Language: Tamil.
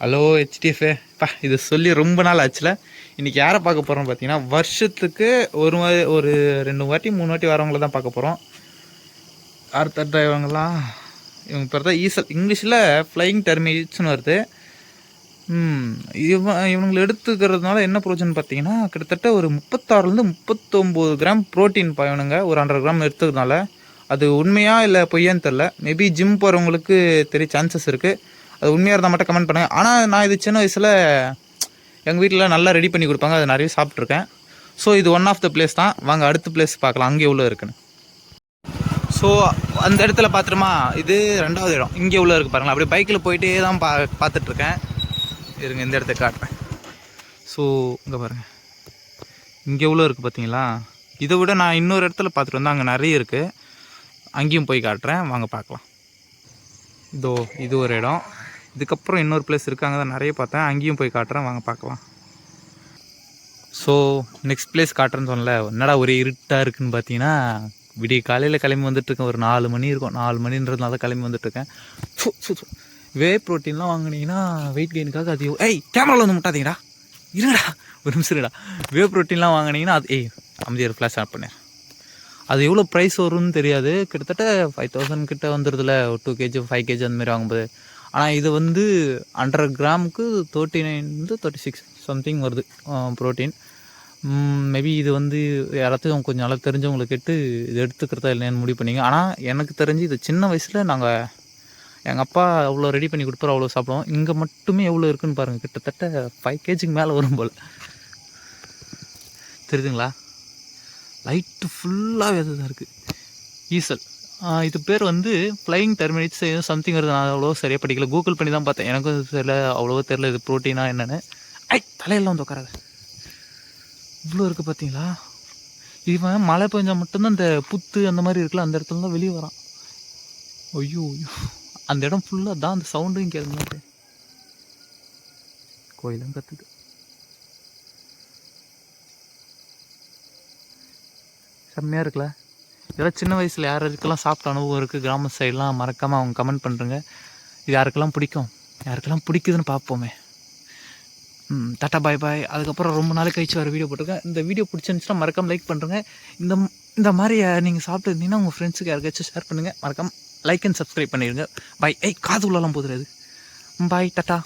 ஹலோ ஹெச்டிஎஃப்ஏ பா இது சொல்லி ரொம்ப நாள் ஆச்சுல. இன்றைக்கி யாரை பார்க்க போகிறோம் பார்த்தீங்கன்னா வருஷத்துக்கு ஒரு வா ஒரு ரெண்டு வாட்டி மூணு வாட்டி வரவங்கள தான் பார்க்க போகிறோம் அடுத்த இவங்கெல்லாம் இவங்க பேர் தான் ஈசல். இங்கிலீஷில் ஃப்ளையிங் டெர்மிட்ஸ்னு வருது. இவன் இவங்களை எடுத்துக்கிறதுனால என்ன ப்ரோஜன் பார்த்தீங்கன்னா கிட்டத்தட்ட ஒரு முப்பத்தாறுலேருந்து முப்பத்தொம்போது கிராம் ப்ரோட்டீன் பயணுங்க ஒரு ஹண்ட்ரட் கிராம் எடுத்துக்கிறதுனால. அது உண்மையாக இல்லை பொய்யான்னு தெரில மேபி ஜிம் போகிறவங்களுக்கு தெரிய சான்சஸ் இருக்குது அது உண்மையாக இருந்தால் மட்டும் கமெண்ட் பண்ணுங்கள் ஆனால் நான் இது சின்ன வயசில் எங்கள் வீட்டில் நல்லா ரெடி பண்ணி கொடுப்பாங்க. அதை நிறைய சாப்பிட்ருக்கேன் ஸோ இது ஒன் ஆஃப் த பிளேஸ் தான். வாங்க அடுத்த பிளேஸ் பார்க்கலாம். அங்கே எவ்வளோ இருக்குன்னு. ஸோ அந்த இடத்துல பார்த்துருமா இது ரெண்டாவது இடம். இங்கே உள்ள இருக்குது பாருங்களேன். அப்படியே பைக்கில் போயிட்டே தான் பா பார்த்துட்ருக்கேன் இருங்க இந்த இடத்த காட்டுறேன். ஸோ இங்கே பாருங்கள் இங்கே உள்ள இருக்குது பார்த்தீங்களா இதை விட நான் இன்னொரு இடத்துல பார்த்துட்டு வந்தேன். அங்கே நிறைய இருக்குது அங்கேயும் போய் காட்டுறேன். வாங்க பார்க்கலாம். இதோ இது ஒரு இடம். இதுக்கப்புறம் இன்னொரு பிளேஸ் இருக்காங்க தான் நிறைய பார்த்தேன். அங்கேயும் போய் காட்டுறேன். வாங்க பார்க்கலாம். ஸோ நெக்ஸ்ட் பிளேஸ் காட்டுறேன்னு சொன்னல என்னடா ஒரே இருட்டாக இருக்குன்னு பார்த்தீங்கன்னா விடிய காலையில் கிளம்பி வந்துட்டுருக்கேன். ஒரு நாலு மணி இருக்கும். நாலு மணின்றதுனால தான் கிளம்பி வந்துட்டுருக்கேன். சு, சு, சு. வே ப்ரோட்டீன்லாம் வாங்குனீங்கன்னா வெயிட் கெயினுக்காக அது ஏய் கேமராவில் வந்து முட்டாதீங்கடா. இருங்கடா. ஒரு நிமிஷம் இருடா வே ப்ரோட்டீன்லாம் வாங்குனீங்கன்னா அது ஏய் அமைதியார் ஃப்ளாஷ் ஆட் பண்ணேன் அது எவ்வளோ ப்ரைஸ் வரும்னு தெரியாது. கிட்டத்தட்ட ஃபைவ் தௌசண்ட் கிட்ட வந்துடுதுல ஒரு டூ கேஜி ஃபைவ் கேஜி அந்த மாதிரி வாங்கும்போது. ஆனால் இது வந்து ஹண்ட்ரட் கிராமுக்கு thirty nine thirty six something வருது ப்ரோட்டீன் மேபி இது வந்து யாராச்சும் கொஞ்சம் நல்லா தெரிஞ்சவங்களை கேட்டு இது எடுத்துக்கிறதா இல்லைன்னு முடிவு பண்ணிங்க. ஆனால் எனக்கு தெரிஞ்சு இது சின்ன வயசில் நாங்கள் எங்கள் அப்பா அவ்வளோ ரெடி பண்ணி கொடுப்பாரு அவ்வளோ சாப்பிடுவோம். இங்கே மட்டுமே எவ்வளோ இருக்குன்னு பாருங்கள் கிட்டத்தட்ட ஃபைவ் கேஜிக்கு மேலே வரும் போல். தெரியுதுங்களா? லைட்டு ஃபுல்லாக தான் இருக்குது ஈசல். இது பேர் வந்து ஃப்ளையிங் டெர்மினேட்ஸ் சம்திங் வருது. நான் அவ்வளோ சரியாக படிக்கல. கூகுள் பண்ணி தான் பார்த்தேன். எனக்கும் தெரியல. அவ்வளோவா தெரில இது ப்ரோட்டீனா என்னென்னு. ஐ தலையெல்லாம் வந்து உட்காராது. இவ்வளோ இருக்குது பார்த்தீங்களா? இவன் மழை பெஞ்சால் மட்டும்தான் இந்த புத்து அந்த மாதிரி இருக்குல்ல அந்த இடத்துல தான் வெளியே வரான். ஐயோ ஐயோ. அந்த இடம் ஃபுல்லாக தான் அந்த சவுண்டும் கேட்குது கோயிலும் கத்துது. செம்மையாக இருக்குல்ல? இதெல்லாம் சின்ன வயசில் யாருக்கெல்லாம் சாப்பிட்ட அனுபவம் இருக்குது கிராம சைட்லாம் மறக்காமல் அவங்க கமெண்ட் பண்ணுறங்க இது யாருக்கெல்லாம் பிடிக்கும்? யாருக்கெல்லாம் பிடிக்குதுன்னு பார்ப்போமே. ம் டாட்டா பாய் பாய். அதுக்கப்புறம் ரொம்ப நாள் கழிச்சு வர வீடியோ போட்டிருக்கேன். இந்த வீடியோ பிடிச்சிருந்துச்சுன்னா மறக்காம லைக் பண்ணுறேங்க இந்த இந்த மாதிரி நீங்கள் சாப்பிட்டு இருந்தீங்கன்னா உங்கள் ஃப்ரெண்ட்ஸுக்கு யாருக்காச்சும் ஷேர் பண்ணுங்கள் மறக்காம லைக் அண்ட் சப்ஸ்கிரைப் பண்ணிடுங்க பாய் ஏய் காது உள்ளலாம் போதுறது பாய் டாட்டா.